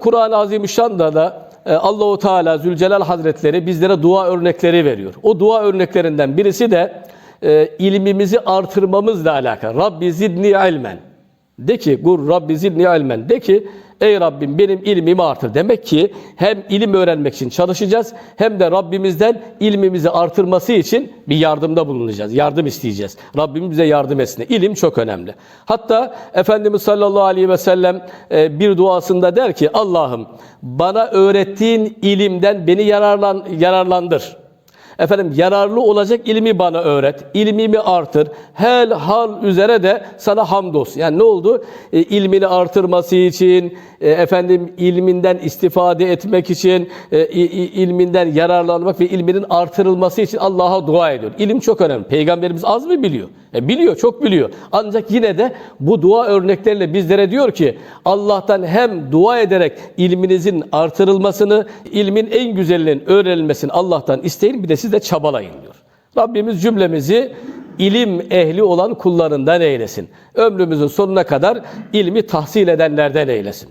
Kur'an-ı Azimüşşan'da da e, Allahu Teala Zülcelal Hazretleri bizlere dua örnekleri veriyor. O dua örneklerinden birisi de e, ilmimizi artırmamızla alakalı. Rabbi zidni ilmen. De ki, gur Rabbi zidni ilmen. De ki, ey Rabbim benim ilmimi artır. Demek ki hem ilim öğrenmek için çalışacağız hem de Rabbimizden ilmimizi artırması için bir yardımda bulunacağız. Yardım isteyeceğiz. Rabbim bize yardım etsin. İlim çok önemli. Hatta Efendimiz sallallahu aleyhi ve sellem e, bir duasında der ki Allah'ım bana öğrettiğin ilimden beni yararlan, yararlandır. Efendim yararlı olacak ilmi bana öğret, ilmimi artır. Hel hal üzere de sana hamdolsun. Yani ne oldu? E, ilmini artırması için, e, efendim ilminden istifade etmek için, e, ilminden yararlanmak ve ilminin artırılması için Allah'a dua ediyor. İlim çok önemli. Peygamberimiz az mı biliyor? E, biliyor, çok biliyor. Ancak yine de bu dua örnekleriyle bizlere diyor ki Allah'tan hem dua ederek ilminizin artırılmasını, ilmin en güzelinin öğrenilmesini Allah'tan isteyin bir de de çabalayın diyor. Rabbimiz cümlemizi ilim ehli olan kullarından eylesin. Ömrümüzün sonuna kadar ilmi tahsil edenlerden eylesin.